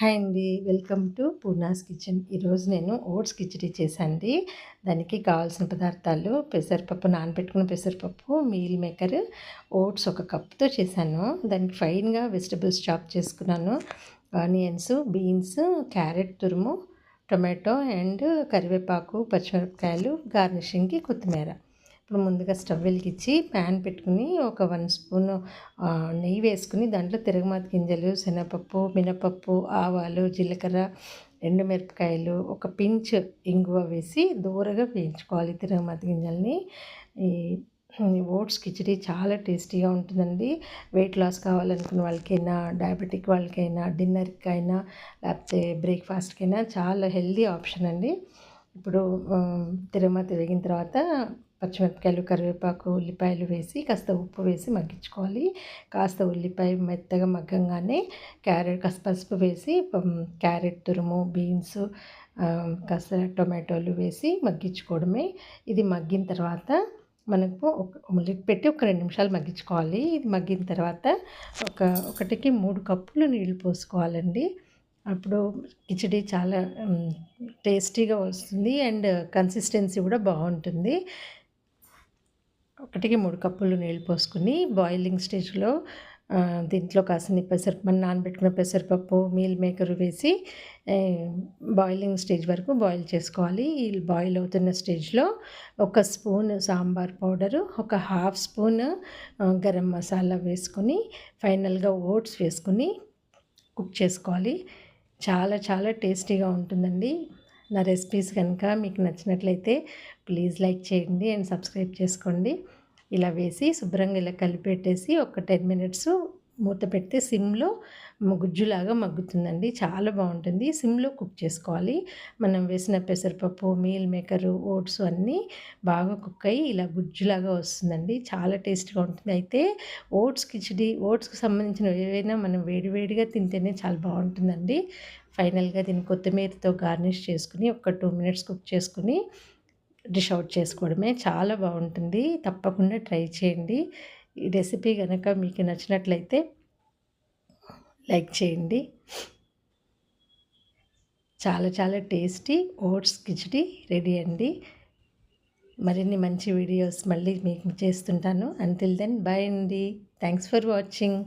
Hi అండి. Welcome to Poorna's kitchen. ఈరోజు నేను ఓట్స్ కిచడీ చేశాను దానికి కావాల్సిన పదార్థాలు పెసరపప్పు నానబెట్టుకున్న పెసరపప్పు మీల్ మేకర్ ఓట్స్ ఒక కప్తో చేశాను. దానికి ఫైన్గా వెజిటబుల్స్ చాప్ చేసుకున్నాను. ఆనియన్స్ బీన్స్ క్యారెట్ తురుము టొమాటో అండ్ కరివేపాకు పచ్చిమిరపకాయలు గార్నిషింగ్కి కొత్తిమీర. ఇప్పుడు ముందుగా స్టవ్ వెలిగించి ప్యాన్ పెట్టుకుని ఒక వన్ స్పూన్ నెయ్యి వేసుకుని దాంట్లో తిరగమాత గింజలు శనగపప్పు మినపప్పు ఆవాలు జీలకర్ర ఎండుమిరపకాయలు ఒక పించ్ ఇంగువ వేసి దూరగా వేయించుకోవాలి తిరగమాత గింజల్ని. ఈ ఓట్స్ కిచడీ చాలా టేస్టీగా ఉంటుందండి. వెయిట్ లాస్ కావాలనుకున్న వాళ్ళకైనా డయాబెటిక్ వాళ్ళకైనా డిన్నర్కైనా లేకపోతే బ్రేక్ఫాస్ట్కైనా చాలా హెల్దీ ఆప్షన్ అండి. ఇప్పుడు తిరుమ తిరిగిన తర్వాత పచ్చిమిరపకాయలు కరివేపాకు ఉల్లిపాయలు వేసి కాస్త ఉప్పు వేసి మగ్గించుకోవాలి. కాస్త ఉల్లిపాయ మెత్తగా మగ్గంగానే క్యారెట్ కాస్త పసుపు వేసి క్యారెట్ తురుము బీన్స్ కాస్త టొమాటోలు వేసి మగ్గించుకోవడమే. ఇది మగ్గిన తర్వాత మనకు ఒక లిడ్ పెట్టి ఒక రెండు నిమిషాలు మగ్గించుకోవాలి. ఇది మగ్గిన తర్వాత ఒక ఒకటికి మూడు కప్పులు నీళ్ళు పోసుకోవాలండి. అప్పుడు కిచడీ చాలా టేస్టీగా వస్తుంది అండ్ కన్సిస్టెన్సీ కూడా బాగుంటుంది. ఒకటికి మూడు కప్పులు నీళ్ళు పోసుకుని బాయిలింగ్ స్టేజ్లో దీంట్లో కాసిన పెసర మన నానబెట్టుకున్న పెసరపప్పు మీల్ మేకర్ వేసి బాయిలింగ్ స్టేజ్ వరకు బాయిల్ చేసుకోవాలి. ఈ బాయిల్ అవుతున్న స్టేజ్లో ఒక స్పూన్ సాంబార్ పౌడరు ఒక హాఫ్ స్పూన్ గరం మసాలా వేసుకొని ఫైనల్గా ఓట్స్ వేసుకుని కుక్ చేసుకోవాలి. చాలా చాలా టేస్టీగా ఉంటుందండి. నా రెసిపీస్ కనుక మీకు నచ్చినట్లయితే ప్లీజ్ లైక్ చేయండి అండ్ సబ్స్క్రైబ్ చేసుకోండి. ఇలా వేసి శుభ్రంగా ఇలా కలిపెట్టేసి ఒక టెన్ మినిట్స్ మూత పెడితే సిమ్లో గుజ్జులాగా మగ్గుతుందండి. చాలా బాగుంటుంది. సిమ్లో కుక్ చేసుకోవాలి. మనం వేసిన పెసరపప్పు మీల్ మేకరు ఓట్స్ అన్నీ బాగా కుక్ అయ్యి ఇలా గుజ్జులాగా వస్తుందండి. చాలా టేస్ట్గా ఉంటుంది. అయితే ఓట్స్ కిచిడి ఓట్స్కి సంబంధించిన ఏవైనా మనం వేడివేడిగా తింటేనే చాలా బాగుంటుందండి. ఫైనల్గా దీన్ని కొత్తిమీరతో గార్నిష్ చేసుకుని ఒక టూ మినిట్స్ కుక్ చేసుకుని డిష్ అవుట్ చేసుకోవడమే. చాలా బాగుంటుంది. తప్పకుండా ట్రై చేయండి. ఈ రెసిపీ కనుక మీకు నచ్చినట్లయితే లైక్ చేయండి. చాలా చాలా టేస్టీ ఓట్స్ కిచడీ రెడీ అండి. మరిన్ని మంచి వీడియోస్ మళ్ళీ మీకు చేస్తుంటాను. అంటిల్ దెన్ బాయ్ అండి. Thanks for watching